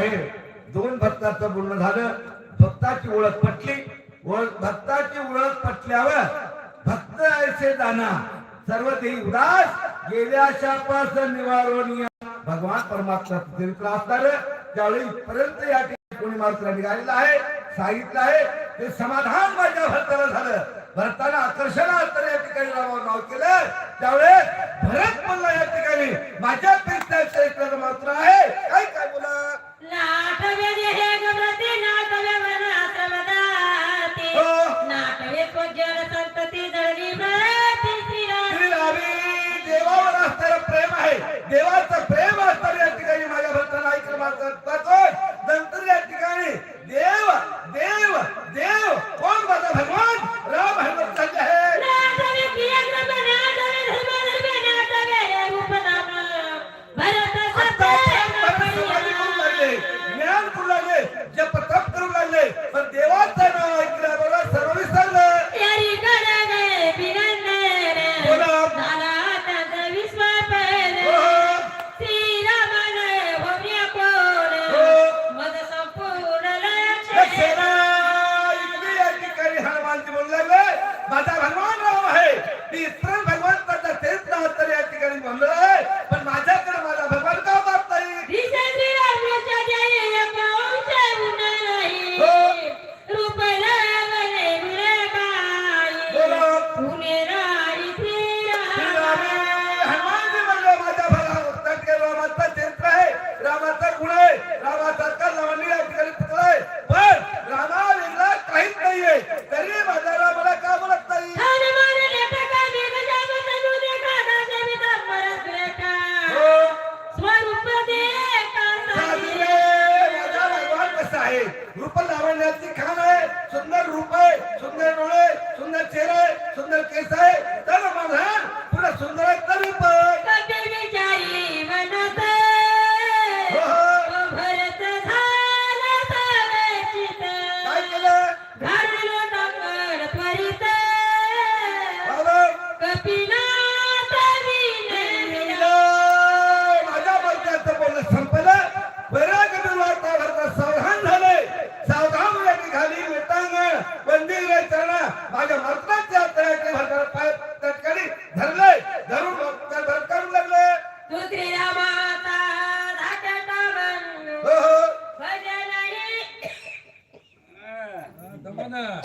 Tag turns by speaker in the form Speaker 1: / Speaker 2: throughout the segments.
Speaker 1: आहे. दोन भक्ताचं बोलणं झालं. भक्ताची ओळख पटली. भक्ताची ओळख पटल्यावर भक्त ऐसे दाना सर्व ते उदास. गेल्याशापासून निवारणीय. भगवान परमात्मा चरित्र असणार. त्यावेळी पर्यंत या ठिकाणी मारुतीला निघालेलं आहे सांगितलं आहे ते समाधान माझ्या भक्ताला झालं. भरताला आकर्षण असताना या ठिकाणी नाव केलं. त्यावेळेस भरत म्हणला या ठिकाणी माझ्या चरित्राचं मात्र आहे. काय काय बोला हो. देवावर असणार प्रेम आहे. देवाचं प्रेम असणार या ठिकाणी माझ्या भक्तांना ऐकलं नंतर या ठिकाणी देव देव देव कोण माझा भगवान? राम हनुमंत आहे mana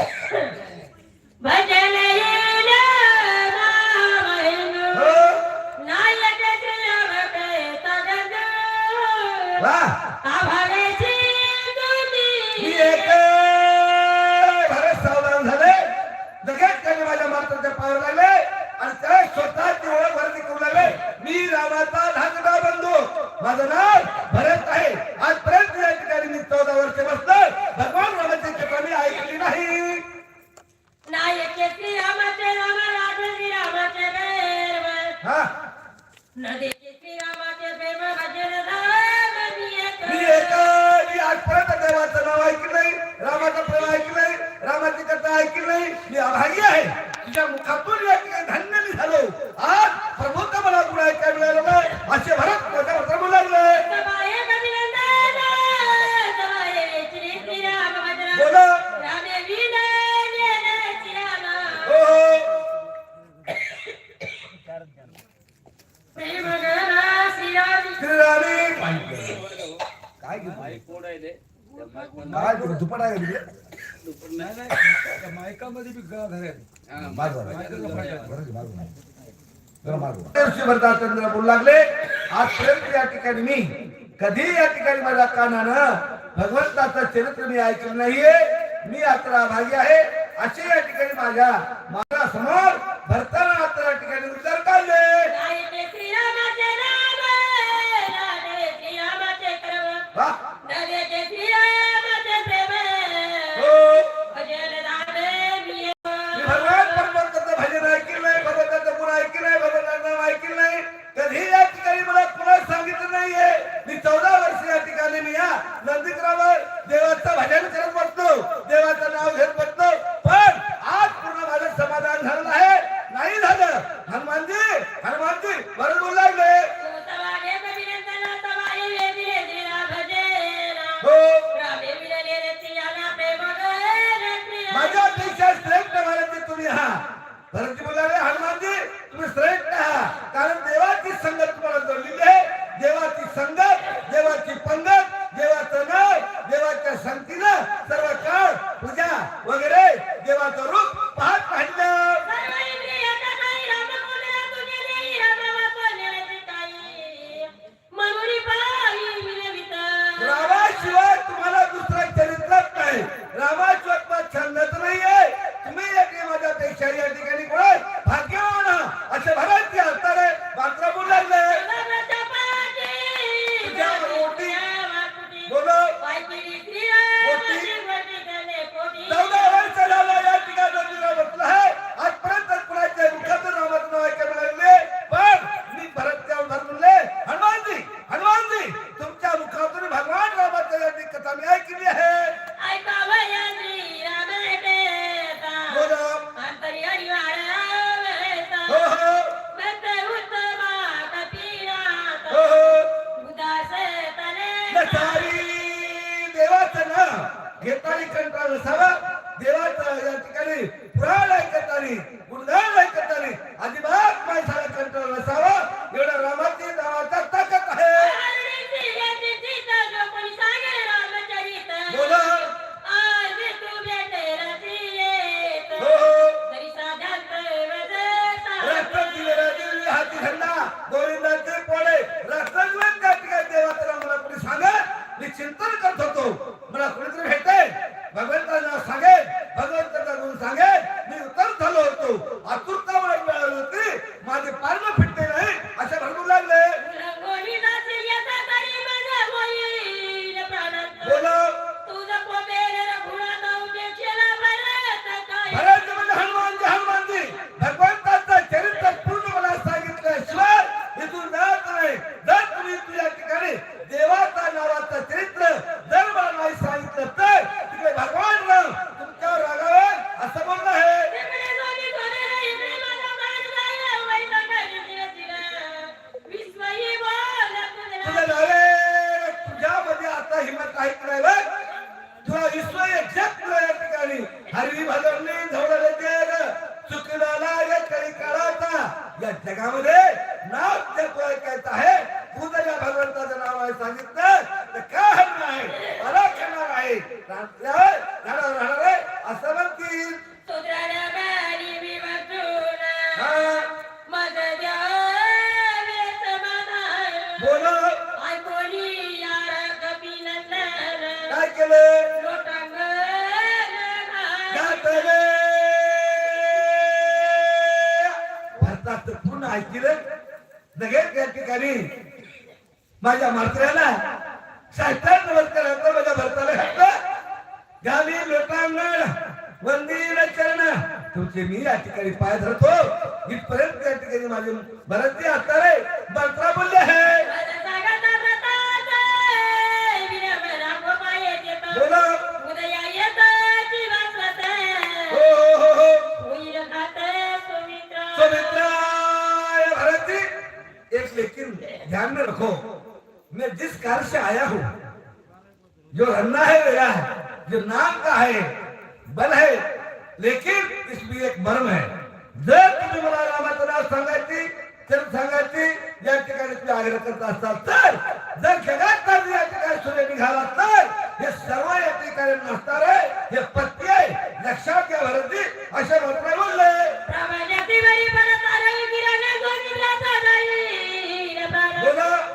Speaker 1: नाही. बोलू लागले. आज या ठिकाणी मी कधी या ठिकाणी माझ्या कानानं भगवंताचं चरित्र मी ऐकलं नाहीये. मी आता भागी आहे. असे या ठिकाणी माझ्या माझ्यासमोर भरताना आता या ठिकाणी उद्धार काढले. विचार या ठिकाणी कोणा? ऐकलाय बघ. विश्व जग या ठिकाणी. हरवी भाजपने झवडले ते चुकलाला या कळी काळाचा या जगामध्ये नाव त्याचं ऐकायचं आहे. तुझं या भगवंताचं नाव आहे सांगितलं. तर का हरणं आहे मला खेळणार आहे. राहणार आहे. असं म्हणतील. माहितीला लगेच त्या ठिकाणी माझ्या मात्र्याला साष्टा नमस्कार होता माझ्या भरताला घातला. गावी लोकांगण वंदीन चरण. तुमचे मी या ठिकाणी पाय धरतो. इथपर्यंत त्या ठिकाणी माझे भरत हातारे भरता बोलले संस्कार से आया हूं। जो रहना है मेरा है। जो नाम का है बल है। लेकिन इसमें एक मर्म है। जर तुम्ही मला रामाचं सांगायची तर सांगायची या ठिकाणी तुम्ही आग्रह करत असाल तर जर जगात या ठिकाणी सूर्य निघाला तर हे सर्व या ठिकाणी नसणार आहे हे पत्ती आहे लक्षात घ्या भरती अशा मात्र बोलले बोला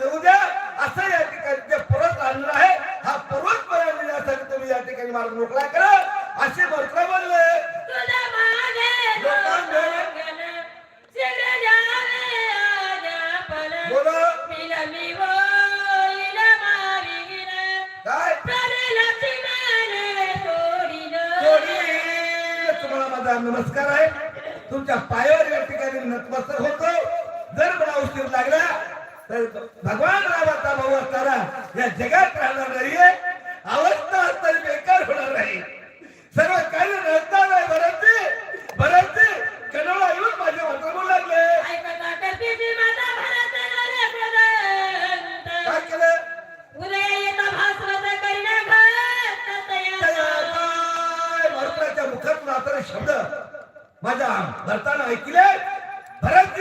Speaker 1: देऊ द्या. असं या ठिकाणी जे परत आणलं आहे हा मला मिळण्यासाठी तुम्ही या ठिकाणी मार्ग मोकळा करा. असे मंत्र. जोडी तुम्हाला माझा नमस्कार आहे. तुमच्या पायावर या ठिकाणी नतमस्तक होतो. जर मला उशीर लागला तर भगवान रामाचा भाऊ असताना या जगात राहणार नाहीये. अवस्था असताना बेकार होणार नाही. सर्व काही रस्ता आहे भरतजी. भरतजी कनोळा येऊन माझे मात्र बोलू लागले. काय केलं? भरताच्या मुखातून आता शब्द माझ्या भरताना ऐकले. भरत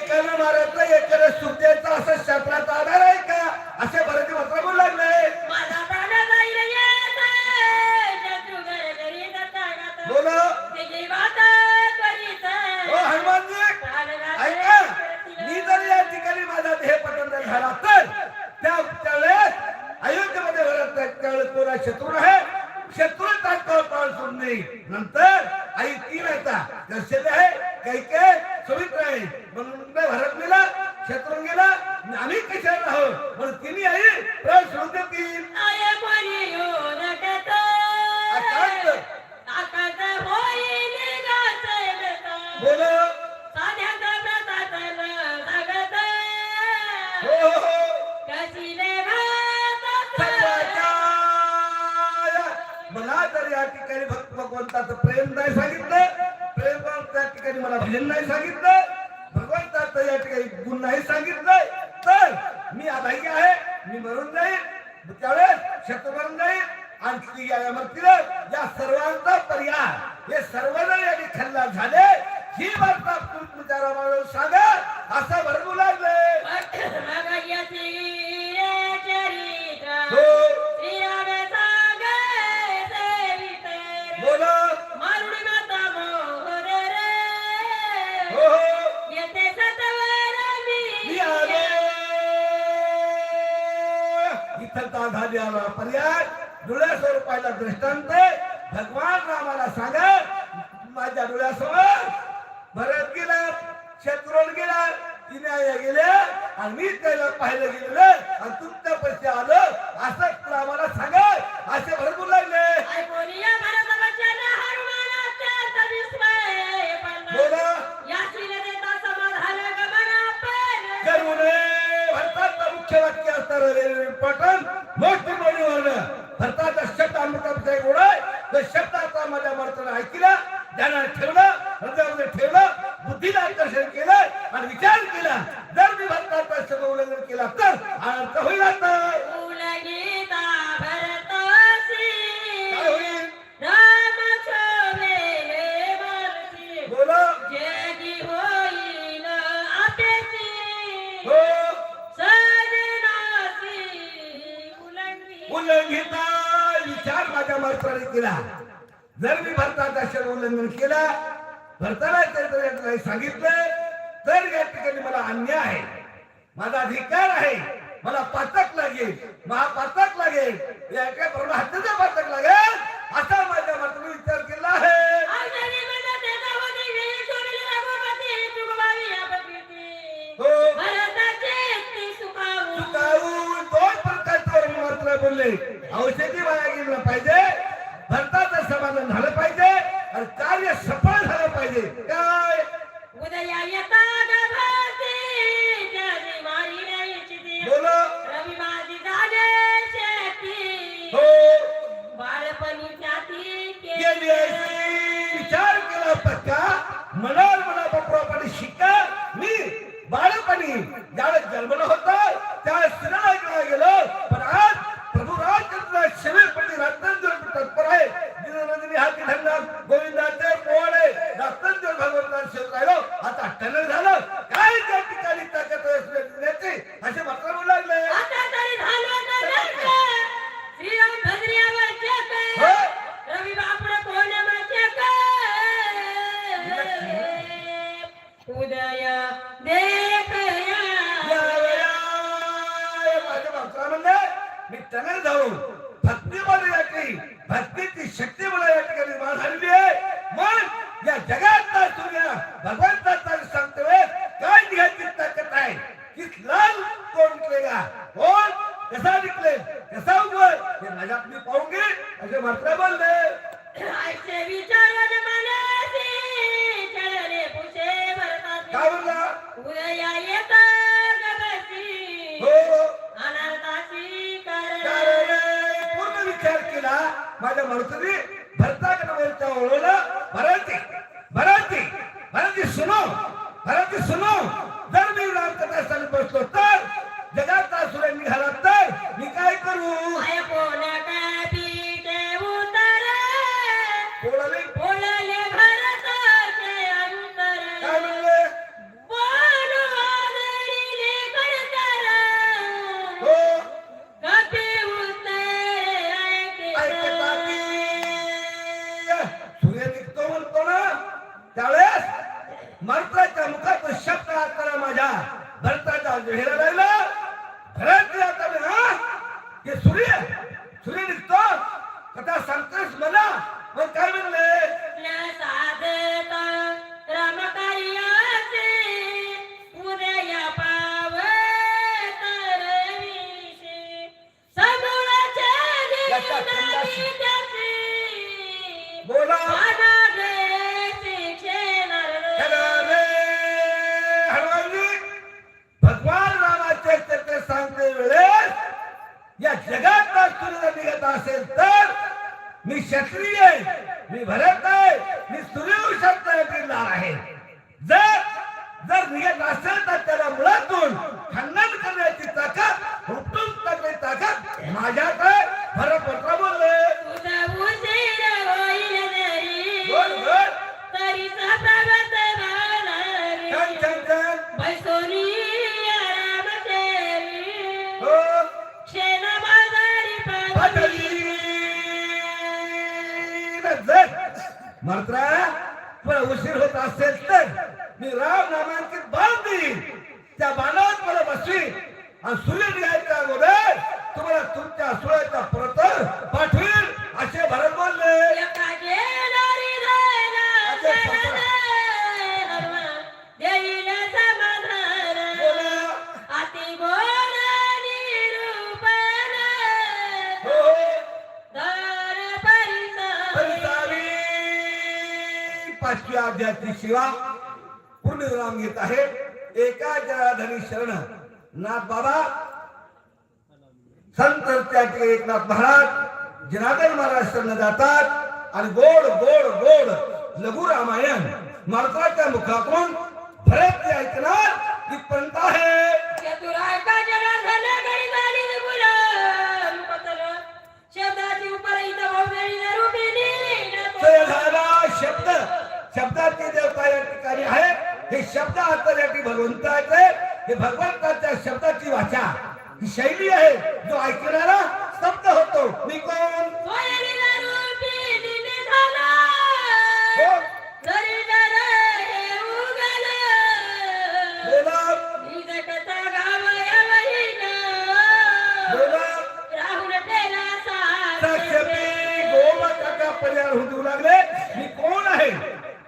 Speaker 1: एकाला मारायचं एकाला सुद्याचं असं शास्त्राचा आधार आहे का? असे भरती मात्र बोलू लागले. बोला. हो हनुमानजी ऐका. मी जर या ठिकाणी माझा देह पतन झाला तर त्या त्यावेळेस अयोध्येमध्ये भरत त्यावेळेस कोणा शत्रू आहे? शत्रू तात्काळ प्राण सोडणे नंतर आई तीन येता दर्शले आहे काही काय? मला तर या ठिकाणी भक्त भगवंताचं प्रेम नाही सांगितलं. प्रेम त्या ठिकाणी मला भजन नाही सांगितलं. भगवंताचं या ठिकाणी गुण नाही सांगितलं. तर मी अभाग्य आहे. मी मरून जाईल त्यावेळेस शत मरून जाईल आणि स्त्री या मरतील या सर्वांचा पर्याय. हे सर्वजण यांनी खल्ला झाले. ही वार्ता तुमच्या रामाला सांगा. असं भरवू लागले. हो. इथलता झालेला पर्याय डोळ्या स्वरूपाला दृष्टांत भगवान रामाला सांगा माझ्या डोळ्यासमोर भरत गेला शत्रुन गेला तिने गेल्या आणि मी त्याला पाहिलं गेलेलं आणि मला अन्याय आहे. माझा अधिकार आहे. मला पातक लागेल. महापातक लागेल. या काय बरोबर पातक लागेल. असा माझ्या मताने विचार केला आहे. हो. दोन मात्र बोलले. औषधी वाया गेलं पाहिजे. भारताचं समाधान झालं पाहिजे. आणि कार्य सफळ झालं पाहिजे. काय?
Speaker 2: उदया
Speaker 1: जन्मलं होतं
Speaker 2: विचार
Speaker 1: केला माझ्या माणसाने भरताकडे वरच्या ओळवलं भरती भरायची भरायची सुनो. भरायची सुनो. जर मी रामकथा सांगत बसलो तर जगात असुरे निघाला तर मी काय करू? भरताच्या हेरा राहिला? घरात आता मी, हा? हे सूर्य सूर्य निघतो कथा सांगतोस मला. मग काय म्हणले? राम नामांकित बाण देईन. त्या बाणावर मला बसवी आणि सूर्य निघायच्या अगोदर तुम्हाला तुमच्या सुळ्याचा प्रतर पाठवील असे भरत बोलले.
Speaker 2: देईल.
Speaker 1: हो हो. पाचव्या अध्यायाची शिवा पुण्यराम घेत आहे. एका जराधनी शरण नाथ बाबा संत त्याचे एकनाथ महाराज जनार्दन महाराज शरण जातात आणि गोड गोड गोड लघु रामायण मार्गाच्या मुखातून भरत ते ऐकणार आहे.
Speaker 2: झाली गुलाम पतल. शब्दाची
Speaker 1: शब्द. देवता या ठिकाणी आहे. हे शब्द आतल्यासाठी भगवंताचे हे भगवंताच्या शब्दाची वाचा. ही शैली आहे जो ऐकणारा स्तब्ध होतो. मी कोण. हो. लागले? मी कोण आहे?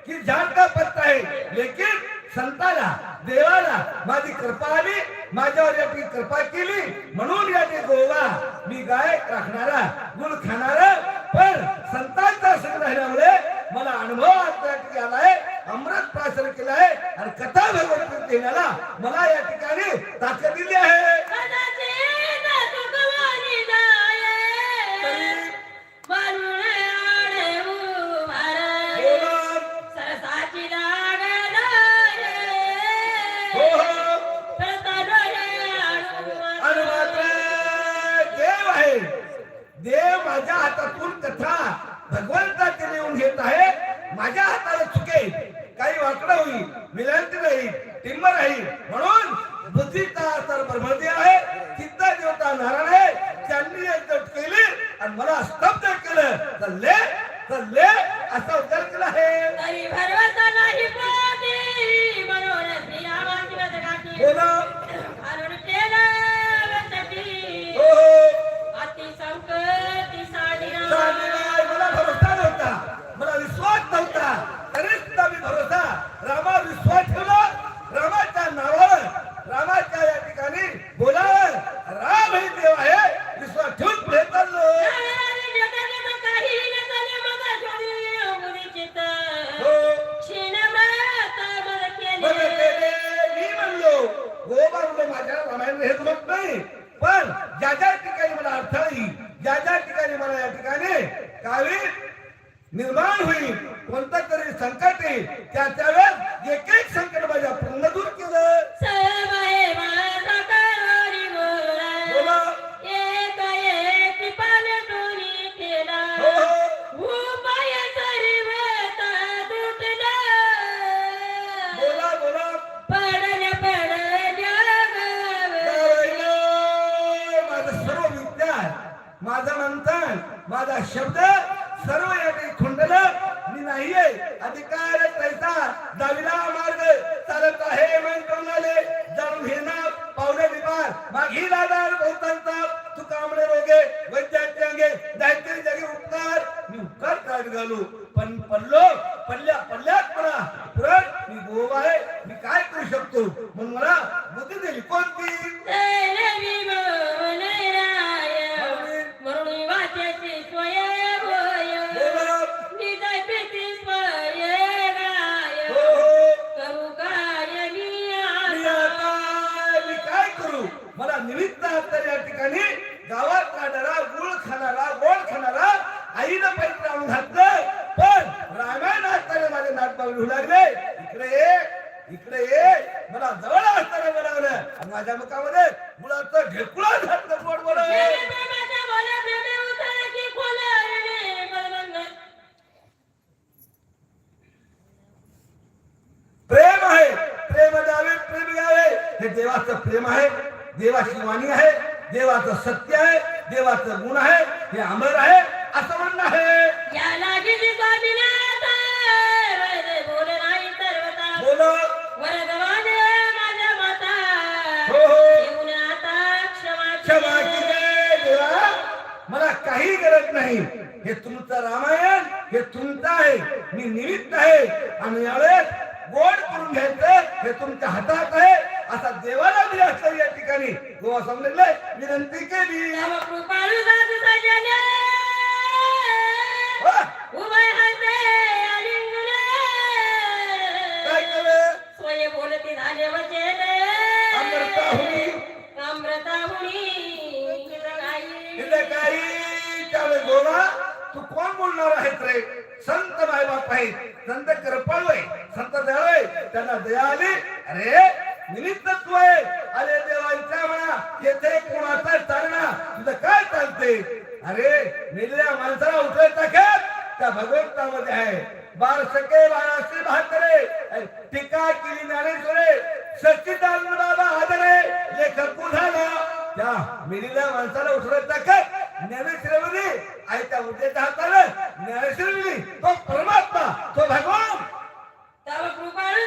Speaker 1: की का पत्ता आहे? लेकिन संताला देवाला माझी कृपा आली माझ्यावर याची कृपा केली. म्हणून याने गोवा मी गाय राखणारा गुण खाणारा पण संतांचा संग राहिल्यामुळे मला अनुभव आता आलाय अमृत प्राशन केला आहे. आणि कथा भगवंत देण्याला मला या ठिकाणी ताकद दिली आहे.
Speaker 2: قالوا
Speaker 1: हे देवाचं प्रेम आहे देवाची वाणी आहे देवाचं सत्य आहे देवाचं गुण आहे हे अमर आहे असं म्हणणं आहे.
Speaker 2: बोल.
Speaker 1: हो हो.
Speaker 2: क्षमा
Speaker 1: देवा. मला काही गरज नाही. हे तुमचं रामायण हे तुमचं आहे. मी निमित्त आहे. आणि यावेळेस गोड करून घ्यायचं हे तुमच्या हातात आहे. असा देवाला मी असं या ठिकाणी. गोवा समजले विनंती केली. काय केलं
Speaker 2: स्वय बोलती झाले वचने.
Speaker 1: अमृताहुनी
Speaker 2: अमृताहुनी इंद्रगायी.
Speaker 1: इथं काही त्यावेळेस गोवा तू कोण बोलणार आहेस रे? संत मायबाप आहे संत कृपाळू आहे संत दयाळू आहे त्यांना दया आली. अरे निमित्तत्व. आहे अरे देवांच्या म्हणा येथे कोणाचा चालना तुझं काय चालते? अरे मेलेल्या माणसाला उचलता खेळ त्या भगवंतामध्ये आहे. बार सके बाराशे बहात्तरे टीका केली ज्ञानेश्वरे सच्चिदानंद बाबा आदरे लेखक झाला त्या मेलेल्या माणसाला उठवत टाकत ज्ञानेश्वरी आई त्या उद्याच्या हातानं ज्ञानेश्वरी तो परमात्मा तो भगवान.
Speaker 2: तव कृपाळू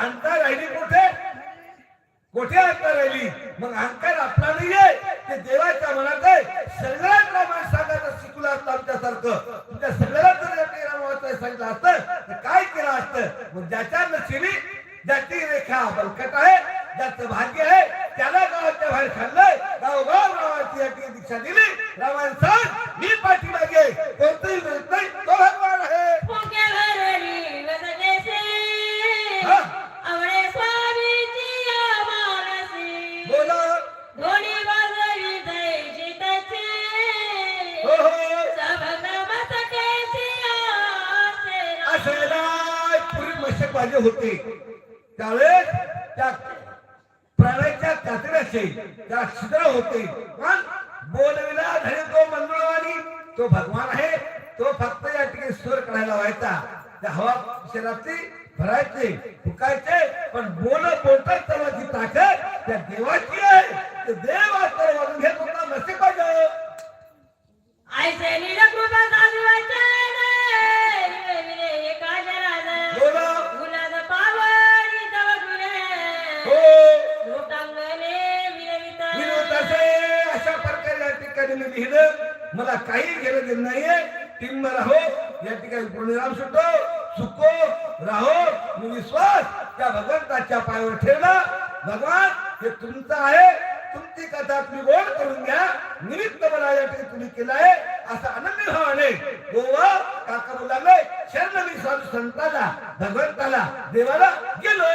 Speaker 1: काले राहिली कुठे? कुठे अंतर राहिली? मग अहंकार आपला नाहीये. ते देवाच्या मनात आहे. सगळ्यांना रामायण सांगायचं शिकलं असतं आमच्यासारखं. तुमच्या सगळ्याला जर या सांगितलं असतं तर काय केलं असतं? मग ज्याच्या नशिबी ज्याची रेखा बलकट आहे ज्याचं भाग्य आहे त्याला गावाच्या बाहेर खाल्लंय. गावगाव रावाची दीक्षा दिली. रामायण सांग मी पाठीमागे. कोणतंही नाही तो भगवान मशक होते. त्यावेळेस त्या प्राण्याच्या कातड्याचे त्या छिद्र होते. पण बोलविला धरे तो मंजुळवाणी तो भगवान आहे. तो फक्त या ठिकाणी स्वर करायला व्हायचा त्या हवा शरीरातली भरायचे फुकायचे पण बोल बोलतात सर्वांची ताकद त्या देवाची आहे. ते देव आता वाजून घेत होता. नसे पाहिजे.
Speaker 2: ऐसे नीलकृपा साधुवाचे ने.
Speaker 1: ठिकाणी मी लिहिलं मला काही घेणं देणं नाहीये. टिंब राहो या ठिकाणी पुनराम सुटो सुको राहो मी विश्वास त्या भगवंताच्या पायावर ठेवला. भगवान हे तुमचं आहे. तुमची कथा तुम्ही गोड करून घ्या. निमित्त मला या ठिकाणी तुम्ही केलं आहे. असं आनंदी भावाने गोवा काका बोलाले शरण मी साधू संताला भगवंताला देवाला गेलो.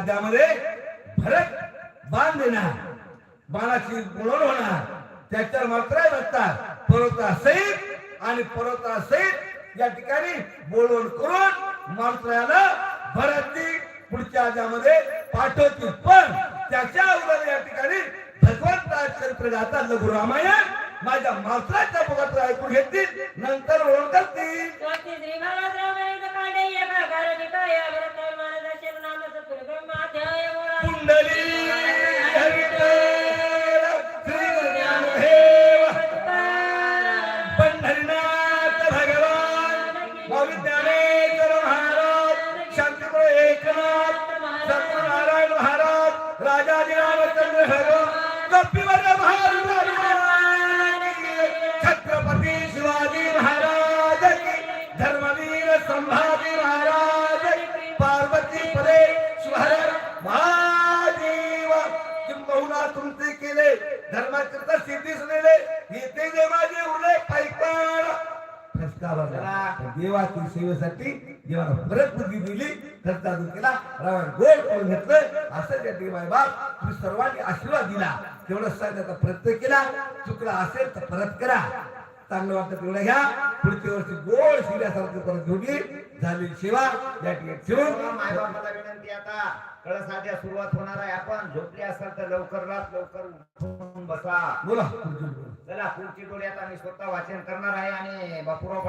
Speaker 1: पुढच्या फरक बाण देणार बाणाची गुणवण होणार. त्याच्यावर मात्र बसतात पर्वता सहित आणि पर्वता सहित या ठिकाणी बोलवण करून मात्रयाला भरतची पुढच्या अध्यामध्ये पाठवते पण त्याच्या अगोदर या ठिकाणी भगवंता चरित्र जातात लघु रामायण माझ्या मात्राच्या मुखात ऐकून घेतील. नंतर ओळखतील Happy! देवाला परत बुद्धी दिली खर्चा दूर केला रावण गोड करून घेतलं. असं त्या देवाय बाप तुम्ही सर्वांनी आशीर्वाद दिला. तेवढं सांगण्याचा प्रयत्न केला चुकला असेल तर परत करा. चांगलं वाटतं तेवढं घ्या. पुढच्या वर्षी गोड शिल्यासारखं परत घेऊन झालेली सेवा. या ठिकाणी ठेवून.
Speaker 3: मायबापाला विनंती आता. कळसाच्या सुरुवात होणार आहे. आपण झोपले असाल तर लवकर रात लवकर उठून बसा.
Speaker 1: बोला
Speaker 3: चला पुढची डोळ्यात आम्ही स्वतः वाचन करणार आहे आणि बापूराव